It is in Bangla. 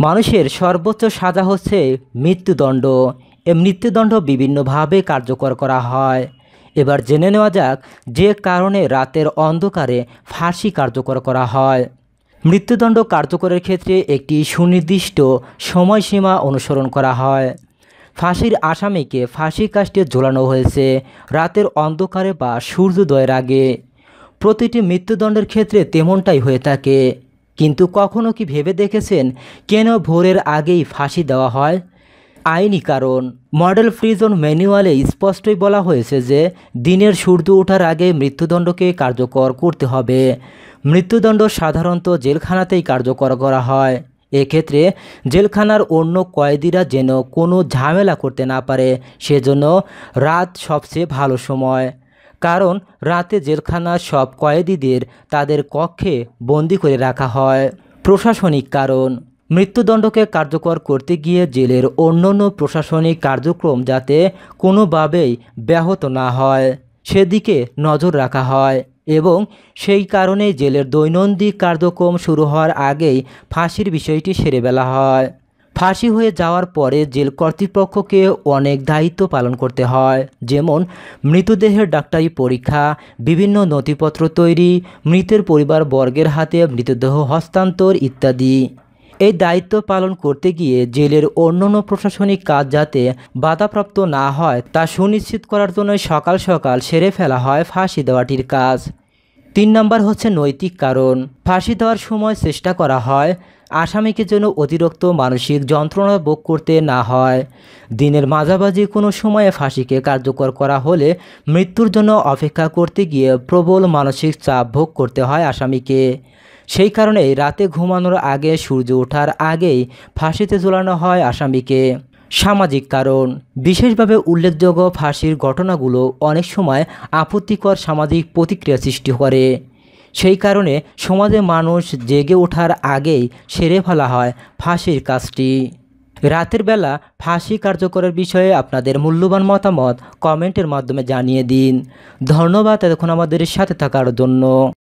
মানুষের সর্বোচ্চ সাজা হচ্ছে মৃত্যুদণ্ড। এ মৃত্যুদণ্ড বিভিন্নভাবে কার্যকর করা হয়। এবার জেনে নেওয়া যাক যে কারণে রাতের অন্ধকারে ফাঁসি কার্যকর করা হয়। মৃত্যুদণ্ড কার্যকরের ক্ষেত্রে একটি সুনির্দিষ্ট সময়সীমা অনুসরণ করা হয়। ফাঁসির আসামিকে ফাঁসি কাস্টে ঝোলানো হয়েছে রাতের অন্ধকারে বা সূর্যোদয়ের আগে। প্রতিটি মৃত্যুদণ্ডের ক্ষেত্রে তেমনটাই হয়ে থাকে। কিন্তু কখনো কি ভেবে দেখেছেন কেন ভোরের আগেই ফাঁসি দেওয়া হয়? আইনি কারণ, মডেল ফ্রিজন ম্যানুয়ালে স্পষ্টই বলা হয়েছে যে দিনের সূর্য ওঠার আগে মৃত্যুদণ্ডকে কার্যকর করতে হবে। মৃত্যুদণ্ড সাধারণত জেলখানাতেই কার্যকর করা হয়। এক্ষেত্রে জেলখানার অন্য কয়েদিরা যেন কোনো ঝামেলা করতে না পারে, সেজন্য রাত সবচেয়ে ভালো সময়। কারণ রাতে জেলখানার সব কয়েদিদের তাদের কক্ষে বন্দি করে রাখা হয়। প্রশাসনিক কারণ, মৃত্যুদণ্ডকে কার্যকর করতে গিয়ে জেলের অন্যান্য প্রশাসনিক কার্যক্রম যাতে কোনোভাবেই ব্যাহত না হয়, সেদিকে নজর রাখা হয় এবং সেই কারণেই জেলের দৈনন্দিন কার্যক্রম শুরু হওয়ার আগেই ফাঁসির বিষয়টি সেরে ফেলা হয়। ফাঁসি হয়ে যাওয়ার পরে জেল কর্তৃপক্ষকে অনেক দায়িত্ব পালন করতে হয়। যেমন, মৃতদেহের ডাক্তারি পরীক্ষা, বিভিন্ন নথিপত্র তৈরি, মৃতের পরিবার বর্গের হাতে মৃতদেহ হস্তান্তর ইত্যাদি। এই দায়িত্ব পালন করতে গিয়ে জেলের অন্যান্য প্রশাসনিক কাজ যাতে বাধাপ্রাপ্ত না হয়, তা সুনিশ্চিত করার জন্য সকাল সকাল সেরে ফেলা হয় ফাঁসি দেওয়াটির কাজ। তিন নম্বর হচ্ছে নৈতিক কারণ। ফাঁসি দেওয়ার সময় চেষ্টা করা হয় আসামিকে যেন অতিরিক্ত মানসিক যন্ত্রণা ভোগ করতে না হয়। দিনের মাঝামাঝি কোনো সময়ে ফাঁসিকে কার্যকর করা হলে মৃত্যুর জন্য অপেক্ষা করতে গিয়ে প্রবল মানসিক চাপ ভোগ করতে হয় আসামিকে। সেই কারণেই রাতে ঘুমানোর আগে সূর্য ওঠার আগেই ফাঁসিতে ঝোলানো হয় আসামিকে। সামাজিক কারণ, বিশেষভাবে উল্লেখযোগ্য ফাঁসির ঘটনাগুলো অনেক সময় আপত্তিকর সামাজিক প্রতিক্রিয়া সৃষ্টি করে। সেই কারণে সমাজে মানুষ জেগে ওঠার আগেই সেরে ফেলা হয় ফাঁসির কাজটি। রাতের বেলা ফাঁসি কার্যকরের বিষয়ে আপনাদের মূল্যবান মতামত কমেন্টের মাধ্যমে জানিয়ে দিন। ধন্যবাদ এতক্ষণ আমাদের সাথে থাকার জন্য।